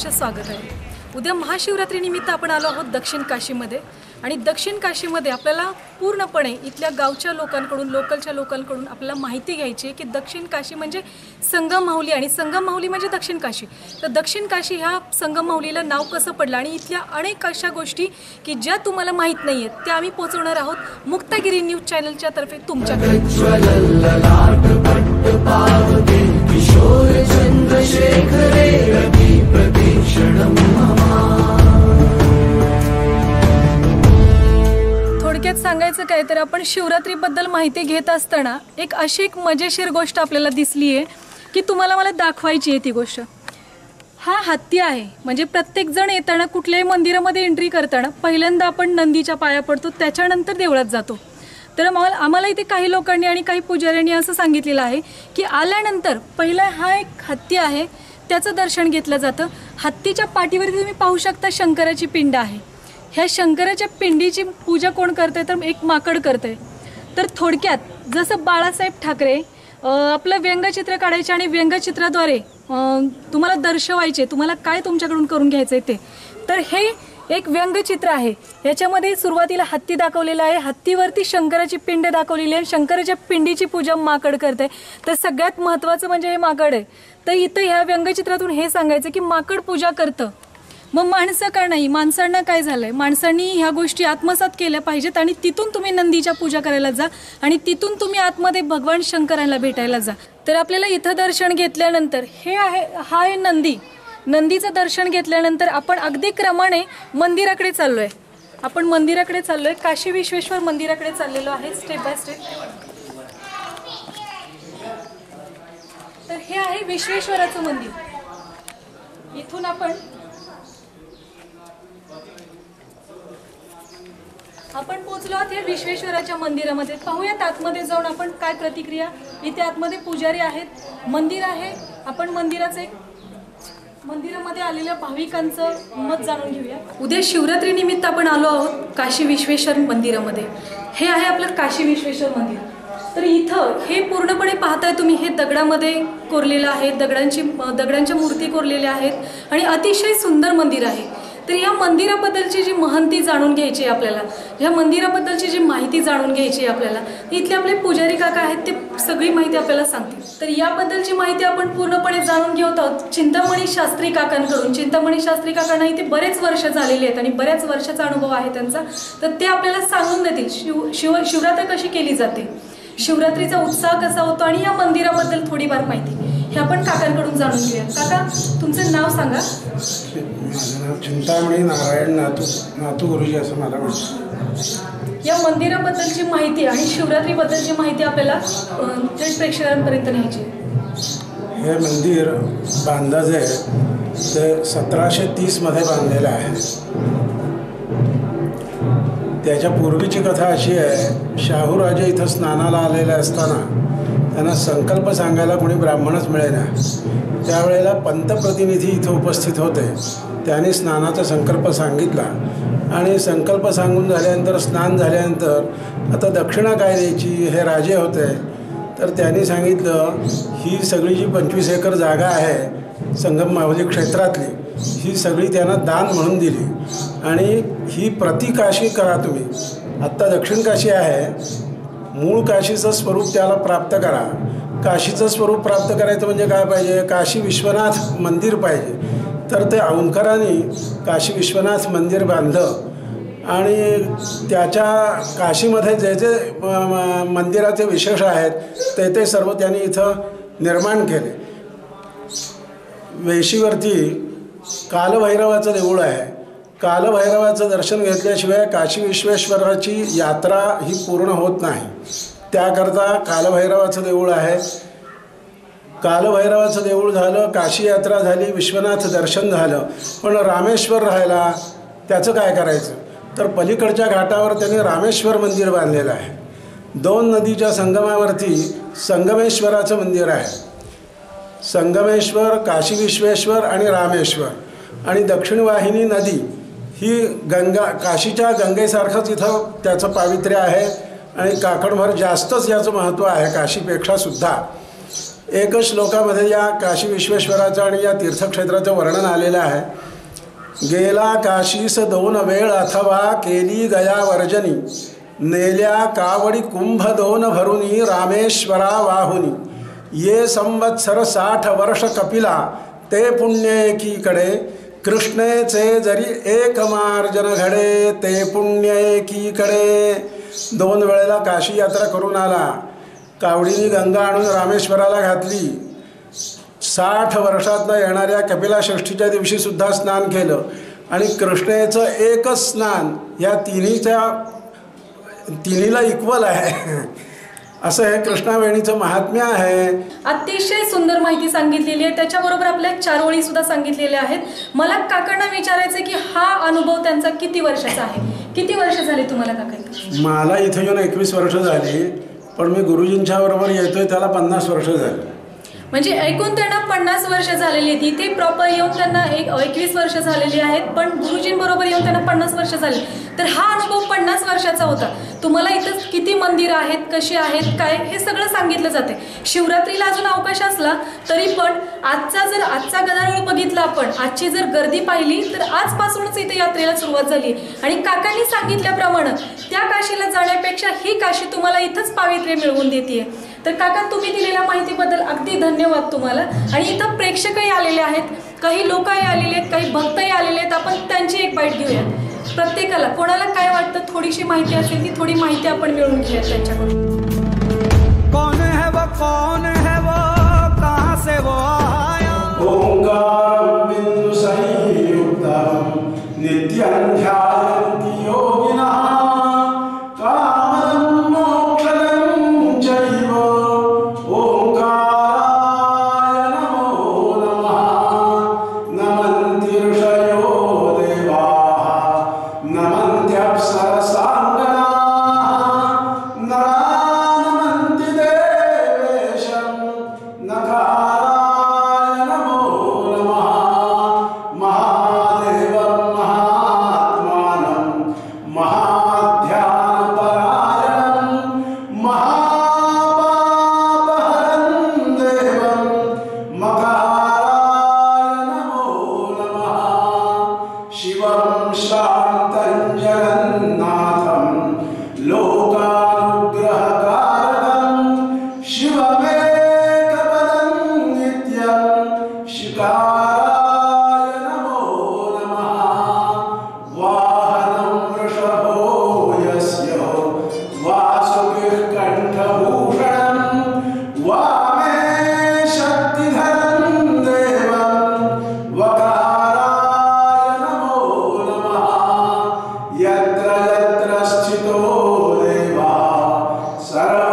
चॅनलमध्ये सहर्ष स्वागत आहे. उद्या महाशिवरात्रीनिमित्त आपण आलो आहोत दक्षिण काशीमध्ये. आणि दक्षिण काशीमध्ये आपल्याला पूर्णपणे इथल्या गावच्या लोकांकडून लोकलच्या लोकांकडून आपल्याला माहिती घ्यायची आहे की दक्षिण काशी म्हणजे संगम माहुली आणि संगम माहुली म्हणजे दक्षिण काशी. तर दक्षिण काशी ह्या संगम माहुलीला नाव कसं पडलं आणि इथल्या अनेक अशा गोष्टी की ज्या तुम्हाला माहीत नाही आहेत त्या आम्ही पोहोचवणार आहोत मुक्तागिरी न्यूज चॅनलच्या तर्फे तुमच्याकडे. सांगायचं काय तर आपण शिवरात्रीबद्दल माहिती घेत असताना एक अशी एक मजेशीर गोष्ट आपल्याला दिसली आहे की तुम्हाला मला दाखवायची आहे ती गोष्ट. हा हत्ती आहे. म्हणजे प्रत्येकजण येताना कुठल्याही मंदिरामध्ये एंट्री करताना पहिल्यांदा आपण नंदीच्या पाया पडतो त्याच्यानंतर देवळात जातो. तर मला आम्हाला इथे काही लोकांनी आणि काही पुजाऱ्यांनी असं सांगितलेलं आहे की आल्यानंतर पहिला हा एक हत्ती आहे त्याचं दर्शन घेतलं जातं. हत्तीच्या पाठीवरती तुम्ही पाहू शकता शंकराची पिंड आहे. ह्या शंकराच्या पिंडीची पूजा कोण करते तर एक माकड करते तर थोडक्यात जसं बाळासाहेब ठाकरे आपलं व्यंगचित्र काढायचे आणि व्यंगचित्राद्वारे तुम्हाला दर्शवायचे तुम्हाला काय तुमच्याकडून करून घ्यायचं आहे ते. तर हे एक व्यंगचित्र आहे. याच्यामध्ये सुरुवातीला हत्ती दाखवलेला आहे. हत्तीवरती शंकराची पिंड दाखवलेली आहे. शंकराच्या पिंडीची पूजा माकड करते तर सगळ्यात महत्त्वाचं म्हणजे हे माकड आहे. तर इथं ह्या व्यंगचित्रातून हे सांगायचं की माकड पूजा करतं. मग माणसं का नाही? माणसांना काय झालंय? माणसांनी ह्या गोष्टी आत्मसात केल्या पाहिजेत आणि तिथून तुम्ही नंदीच्या पूजा करायला जा आणि तिथून तुम्ही आतमध्ये भगवान शंकरांना भेटायला जा. तर आपल्याला इथं दर्शन घेतल्यानंतर हे आहे हा आहे नंदी. नंदीचं दर्शन घेतल्यानंतर आपण अगदी क्रमाने मंदिराकडे चाललोय. आपण मंदिराकडे चाललोय. काशी विश्वेश्वर मंदिराकडे चाललेलो आहे स्टेप बाय स्टेप तर हे आहे विश्वेश्वराचं मंदिर. इथून आपण आपण पोहोचलो आहोत या विश्वेश्वराच्या मंदिरामध्ये. पाहूयात आतमध्ये जाऊन आपण काय प्रतिक्रिया. इथे आतमध्ये पुजारी आहेत. मंदिर आहे. आपण मंदिराचं एक मंदिरामध्ये आलेल्या भाविकांचं मत जाणून घेऊया. उद्या शिवरात्री निमित्त आपण आलो आहोत काशी विश्वेश्वर मंदिरामध्ये. हे आहे आपलं काशी विश्वेश्वर मंदिर. तर इथं हे पूर्णपणे पाहताय तुम्ही हे दगडामध्ये कोरलेलं आहे. दगडांची दगडांच्या मूर्ती कोरलेल्या आहेत. आणि अतिशय सुंदर मंदिर आहे. तर या मंदिराबद्दलची जी महंती जाणून घ्यायची आहे आपल्याला ह्या मंदिराबद्दलची जी माहिती जाणून घ्यायची आहे आपल्याला इथले आपले पुजारी काका आहेत ते सगळी माहिती आपल्याला सांगतील. तर याबद्दलची माहिती आपण पूर्णपणे जाणून घेत आहोत चिंतामणी शास्त्री काकांकडून. चिंतामणी शास्त्री काकांना इथे बरेच वर्ष झालेली आहेत आणि बऱ्याच वर्षाचा अनुभव आहे त्यांचा. तर ते आपल्याला सांगून देतील शिव शिव शिवरात्र कशी केली जाते शिवरात्रीचा उत्साह कसा होतो आणि या मंदिराबद्दल थोडीफार माहिती. हे आपण काकांकडून जाणून घेऊया काका तुमचं नाव सांगा. माझं नाव चिंतामणी नारायण नातू नातू गुरुजी असं मला म्हणतात या मंदिराबद्दलची माहिती आणि शिवरात्रीबद्दलची माहिती आपल्याला थेट प्रेक्षकांपर्यंत न्यायची. हे मंदिर बांधाचं आहे. ते सतराशे तीसमध्ये बांधलेलं आहे. त्याच्या पूर्वीची कथा अशी आहे शाहूराजे इथं स्नानाला आलेले असताना त्यांना संकल्प सांगायला कोणी ब्राह्मणच मिळेना. त्यावेळेला पंतप्रतिनिधी इथं उपस्थित होते. त्यांनी स्नानाचा संकल्प सांगितला. आणि संकल्प सांगून झाल्यानंतर स्नान झाल्यानंतर आता दक्षिणा काय द्यायची हे राजे होते. तर त्यांनी सांगितलं ही सगळी जी पंचवीस एकर जागा आहे संगम माहुली क्षेत्रातली ही सगळी त्यांना दान म्हणून दिली. आणि ही प्रतिकाशी करा तुम्ही. आत्ता दक्षिण काशी आहे मूळ काशीचं स्वरूप त्याला प्राप्त करा. काशीचं स्वरूप प्राप्त करायचं म्हणजे काय पाहिजे? काशी विश्वनाथ मंदिर पाहिजे. तर ते औंधकरांनी काशी विश्वनाथ मंदिर बांधलं. आणि त्याच्या काशीमध्ये जे जे म- मंदिराचे विशेष आहेत ते ते सर्व त्यांनी इथं निर्माण केले. वेशीवरती कालभैरवाचं देऊळ आहे. कालभैरवाचं दर्शन घेतल्याशिवाय काशी विश्वेश्वराची यात्रा ही पूर्ण होत नाही. त्याकरता कालभैरवाचं देऊळ आहे. कालभैरवाचं देऊळ झालं काशी यात्रा झाली विश्वनाथ दर्शन झालं. पण रामेश्वर राहायला त्याचं काय करायचं? तर पलीकडच्या घाटावर त्यांनी रामेश्वर मंदिर बांधलेलं आहे. दोन नदीच्या संगमावरती संगमेश्वराचं मंदिर आहे. संगमेश्वर काशी विश्वेश्वर आणि रामेश्वर. आणि दक्षिण वाहिनी नदी ही गंगा काशीच्या गंगेसारखंच इथं त्याचं पावित्र्य आहे आणि काकडभर जास्तच याचं महत्त्व आहे काशीपेक्षा सुद्धा. एकच श्लोकामध्ये या काशी विश्वेश्वराचं आणि या तीर्थक्षेत्राचं वर्णन आलेलं आहे. गेला काशीस दोन वेळ अथवा केली गया वर्जनी नेल्या कावडी कुंभ दोन भरुनी रामेश्वरा वाहुनी. ये संवत्सर साठ वर्ष कपिला ते पुण्य एकीकडे कृष्णेचे जरी एक मार्जन घडे ते पुण्य एकीकडे. दोन वेळेला काशी यात्रा करून आला. कावडीनी गंगा आणून रामेश्वराला घातली. साठ वर्षातनं येणाऱ्या कपिला षष्ठीच्या स्नान केलं. आणि कृष्णेचं एकच स्नान या तिन्हीच्या तिन्हीला इक्वल आहे. असं हे कृष्णावेणीचं महात्म्य आहे. अतिशय सुंदर माहिती सांगितलेली आहे. त्याच्याबरोबर आपल्या चार ओळी सुद्धा सांगितलेल्या आहेत. मला काकांना विचारायचं की हा अनुभव त्यांचा किती वर्षाचा आहे? किती वर्ष झाले तुम्हाला काका? मला इथे येऊन एकवीस वर्ष झाली पण मी गुरुजींच्या बरोबर येतोय त्याला पन्नास वर्ष झाली. म्हणजे ऐकून त्यांना पन्नास वर्ष झालेली होती इथे प्रॉपर येऊन त्यांना एक एकवीस वर्ष झालेली आहेत पण गुरुजींबरोबर येऊन त्यांना पन्नास वर्ष झाली. तर हा अनुभव पन्नास वर्षाचा होता. तुम्हाला इथं किती मंदिरं आहेत कशी आहेत काय हे सगळं सांगितलं जाते. शिवरात्रीला अजून अवकाश असला तरी पण आजचा जर आजचा गदारोळ बघितला आपण आजची जर गर्दी पाहिली तर आजपासूनच इथे यात्रेला सुरुवात झाली. आणि काकांनी सांगितल्याप्रमाणे त्या काशीला जाण्यापेक्षा ही काशी तुम्हाला इथंच पावित्र्य मिळवून देते तर काका तुम्ही दिलेल्या माहितीबद्दल अगदी धन्यवाद तुम्हाला. आणि इथं प्रेक्षकही आलेले आहेत. काही लोकही आलेले आहेत काही भक्तही आलेले आहेत. आपण त्यांची एक बाईट घेऊयात. प्रत्येकाला कोणाला काय वाटतं थोडीशी माहिती असेल ती थोडी माहिती आपण मिळवून घेऊयात त्यांच्याकडून. Sa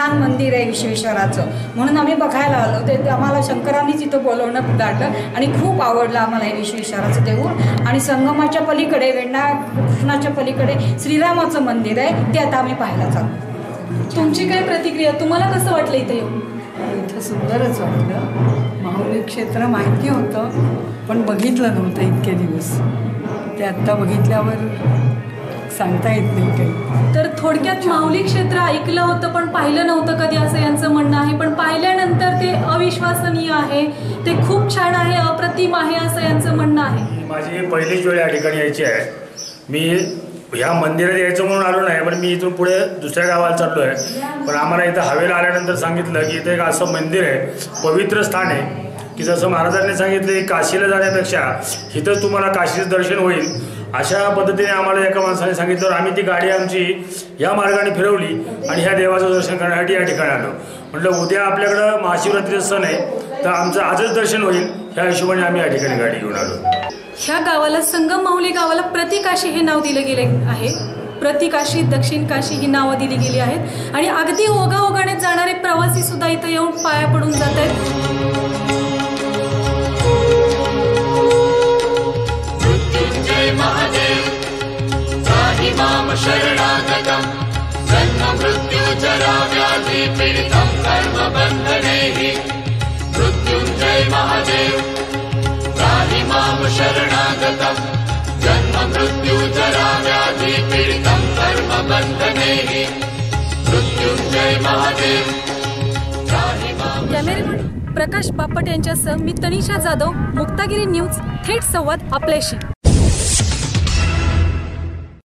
छान मंदिर आहे विश्वेश्वराचं. म्हणून आम्ही बघायला आलो. ते आम्हाला शंकरांनीच इथं बोलवणं गाठलं आणि खूप आवडलं आम्हाला हे विश्वेश्वराचं देऊळ. आणि संगमाच्या पलीकडे वेण्णा कृष्णाच्या पलीकडे श्रीरामाचं मंदिर आहे. ते आता आम्ही पाहायला चाललो. तुमची काय प्रतिक्रिया? तुम्हाला कसं वाटलं इथे येऊन? इथं सुंदरच वाटलं. माहुली क्षेत्र माहिती होतं पण बघितलं नव्हतं इतके दिवस. ते आत्ता बघितल्यावर सांगता येत नाही काही. तर थोडक्यात माऊली क्षेत्र ऐकलं होतं पण पाहिलं नव्हतं कधी असं यांचं म्हणणं आहे. पण पाहिल्यानंतर ते अविश्वसनीय आहे. ते खूप छान आहे अप्रतिम आहे असं यांचं म्हणणं आहे. माझी पहिलीच वेळ या ठिकाणी यायची आहे. मी ह्या मंदिरात यायचं म्हणून आलो नाही पण मी इथून पुढे दुसऱ्या गावाला चाललो आहे पण आम्हाला इथं हवेला आल्यानंतर सांगितलं की इथं एक असं मंदिर आहे पवित्र स्थान आहे. की जसं महाराजांनी सांगितलं की काशीला जाण्यापेक्षा इथंच तुम्हाला काशीचं दर्शन होईल. अशा पद्धतीने आम्हाला एका माणसाने सांगितलं तर आम्ही ती गाडी आमची या मार्गाने फिरवली आणि ह्या देवाचं दर्शन करण्यासाठी या ठिकाणी आलो. म्हटलं उद्या आपल्याकडं महाशिवरात्रीचा सण आहे तर आमचं आजच दर्शन होईल ह्या हिशोबाने आम्ही या ठिकाणी गाडी घेऊन आलो. ह्या गावाला संगम माहुली गावाला प्रतिकाशी हे नाव दिलं गेले आहे. प्रतिकाशी दक्षिण काशी ही नावं दिली गेली आहेत. आणि अगदी ओघाओघाने जाणारे प्रवासी सुद्धा इथं येऊन पाया पडून जात आहेत. महादेव। त्राहि मां शरणागतम्। जन्म मृत्युजरा व्याधि पीडितं कर्मबन्धनैः मृत्युञ्जय महादेव। त्राहि मां शरणागतम्। जन्म मृत्युजरा व्याधि पीडितं कर्मबन्धनैः मृत्युञ्जय महादेव। मां कॅमेरेमन प्रकाश बापट यांच्यासह मी तनिषा जाधव मुक्तागिरी न्यूज थेट संवाद आपल्याशी